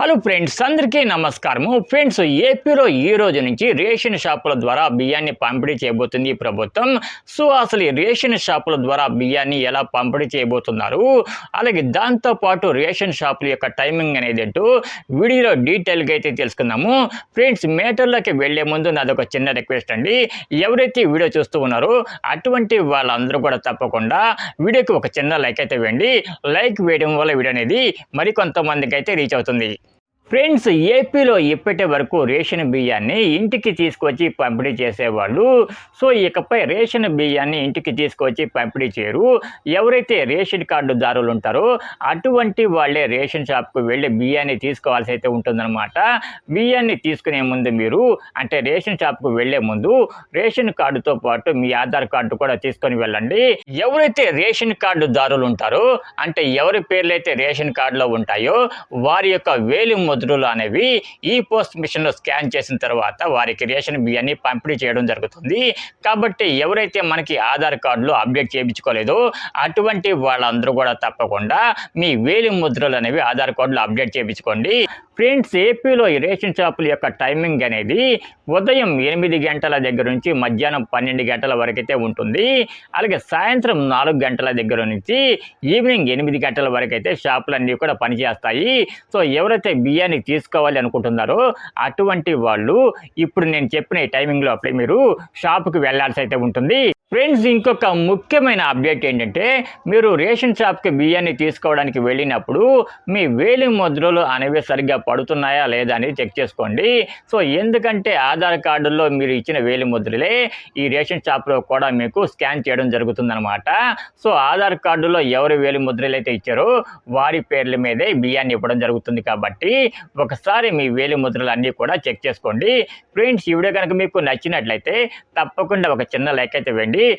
Hello friends అందరికీ నమస్కారము. Friends ఏపీలో ఈ రోజు నుంచి రేషన్ షాపుల ద్వారా బియ్యాన్ని పంపిణీ చేయబోతుంది ప్రభుత్వం. సో అసలు ఈ రేషన్ షాపుల ద్వారా బియ్యాన్ని ఎలా పంపిణీ చేయబోతున్నారు? అలాగే దాంతోపాటు రేషన్ షాపుల యొక్క టైమింగ్ అనేది ఏంటో వీడియోలో డీటెయిల్గా అయితే తెలుసుకుందాము. ఫ్రెండ్స్ మేటర్లోకి వెళ్ళే ముందు నాది ఒక చిన్న రిక్వెస్ట్ అండి. ఎవరైతే వీడియో చూస్తూ ఉన్నారో అటువంటి వాళ్ళందరూ కూడా తప్పకుండా వీడియోకి ఒక చిన్న లైక్ అయితే వేయండి. లైక్ వేయడం వల్ల వీడియో అనేది మరికొంతమందికి అయితే రీచ్ అవుతుంది. ఫ్రెండ్స్ ఏపీలో ఇప్పటి వరకు రేషన్ బియ్యాన్ని ఇంటికి తీసుకొచ్చి పంపిణీ చేసేవాళ్ళు. సో ఇకపై రేషన్ బియ్యాన్ని ఇంటికి తీసుకొచ్చి పంపిణీ చేయరు. ఎవరైతే రేషన్ కార్డుదారులు ఉంటారో అటువంటి వాళ్ళే రేషన్ షాప్కు వెళ్ళి బియ్యాన్ని తీసుకోవాల్సి అయితే ఉంటుందన్నమాట. బియ్యాన్ని తీసుకునే ముందు మీరు అంటే రేషన్ షాప్కు వెళ్ళే ముందు రేషన్ కార్డుతో పాటు మీ ఆధార్ కార్డు కూడా తీసుకొని వెళ్ళండి. ఎవరైతే రేషన్ కార్డుదారులు ఉంటారో అంటే ఎవరి పేర్లు అయితే రేషన్ కార్డులో ఉంటాయో వారి యొక్క వేలి ముద్రలు అనేవి ఈ పోస్ట్ మిషన్లో స్కాన్ చేసిన తర్వాత వారికి రేషన్ బియ్యాన్ని పంపిణీ చేయడం జరుగుతుంది. కాబట్టి ఎవరైతే మనకి ఆధార్ కార్డులో అప్డేట్ చేయించుకోలేదో అటువంటి వాళ్ళందరూ కూడా తప్పకుండా మీ వేలి ముద్రలు అనేవి ఆధార్ కార్డులో అప్డేట్ చేయించుకోండి. ఫ్రెండ్స్ ఏపీలో ఈ రేషన్ షాపుల యొక్క టైమింగ్ అనేది ఉదయం ఎనిమిది గంటల దగ్గర నుంచి మధ్యాహ్నం పన్నెండు గంటల వరకైతే ఉంటుంది. అలాగే సాయంత్రం నాలుగు గంటల దగ్గర నుంచి ఈవినింగ్ ఎనిమిది గంటల వరకు అయితే షాపులన్నీ కూడా పనిచేస్తాయి. సో ఎవరైతే బియ్యాన్ని తీసుకోవాలి అనుకుంటున్నారో అటువంటి వాళ్ళు ఇప్పుడు నేను చెప్పిన ఈ టైమింగ్లో అప్పుడే మీరు షాప్కి వెళ్ళాల్సి అయితే ఉంటుంది. ఫ్రెండ్స్ ఇంకొక ముఖ్యమైన అప్డేట్ ఏంటంటే మీరు రేషన్ షాప్కి బియ్యాన్ని తీసుకోవడానికి వెళ్ళినప్పుడు మీ వేలి ముద్రలు అనేవి సరిగ్గా పడుతున్నాయా లేదా అనేది చెక్ చేసుకోండి. సో ఎందుకంటే ఆధార్ కార్డులో మీరు ఇచ్చిన వేలి ముద్రలే ఈ రేషన్ షాప్లో కూడా మీకు స్కాన్ చేయడం జరుగుతుందనమాట సో ఆధార్ కార్డులో ఎవరి వేలి ముద్రలు అయితే ఇచ్చారో వారి పేర్ల మీదే బియ్యాన్ని ఇవ్వడం జరుగుతుంది కాబట్టి ఒకసారి మీ వేలి ముద్రలు అన్నీ కూడా చెక్ చేసుకోండి. ఫ్రెండ్స్ ఈ వీడియో కనుక మీకు నచ్చినట్లయితే తప్పకుండా ఒక చిన్న లైక్ అయితే వెండి ಹೇಳಿ